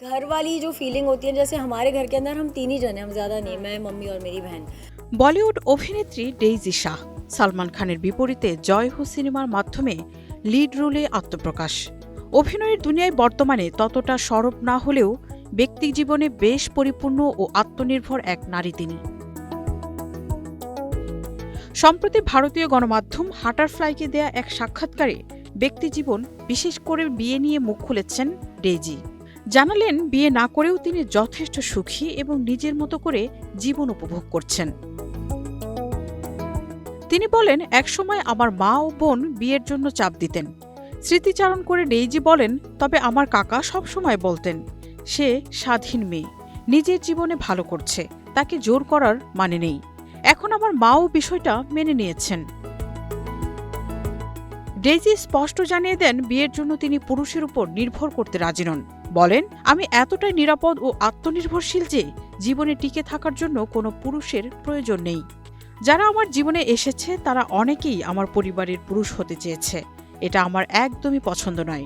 घर वाली जो फीलिंग होती है जैसे हमारे घर के अंदर हम तीन ही जने हैं हम ज़्यादा नहीं मैं मम्मी और मेरी बहन বলিউড অভিনেত্রী ডেইজি শাহ সালমান খানের বিপরীতে জয় হো সিনেমার মাধ্যমে লিড রোলে আত্মপ্রকাশ অভিনয়ের দুনিয়ায় বর্তমানে ততটা সরব না হলেও ব্যক্তি জীবনে বেশ পরিপূর্ণ ও আত্মনির্ভর এক নারী তিনি সম্প্রতি ভারতীয় গণমাধ্যম হাটারফ্লাইকে দেয়া এক সাক্ষাৎকারে ব্যক্তিজীবন বিশেষ করে বিয়ে নিয়ে মুখ খুলেছেন ডেইজি জানালেন, বিয়ে না করেও তিনি যথেষ্ট সুখী এবং নিজের মতো করে জীবন উপভোগ করছেন। তিনি বলেন, একসময় আমার মা ও বোন বিয়ের জন্য চাপ দিতেন। স্মৃতিচারণ করে ডেইজি বলেন, তবে আমার কাকা সবসময় বলতেন, সে স্বাধীন মেয়ে, নিজের জীবনে ভালো করছে, তাকে জোর করার মানে নেই। এখন আমার মাও বিষয়টা মেনে নিয়েছেন। ডেইজি স্পষ্ট জানিয়ে দেন, বিয়ের জন্য তিনি পুরুষের উপর নির্ভর করতে রাজি নন। বলেন, আমি এতটাই নিরাপদ ও আত্মনির্ভরশীল যে জীবনে টিকে থাকার জন্য কোনো পুরুষের প্রয়োজন নেই। যারা আমার জীবনে এসেছে, তারা অনেকেই আমার পরিবারের পুরুষ হতে চেয়েছে। এটা আমার একদমই পছন্দ নয়।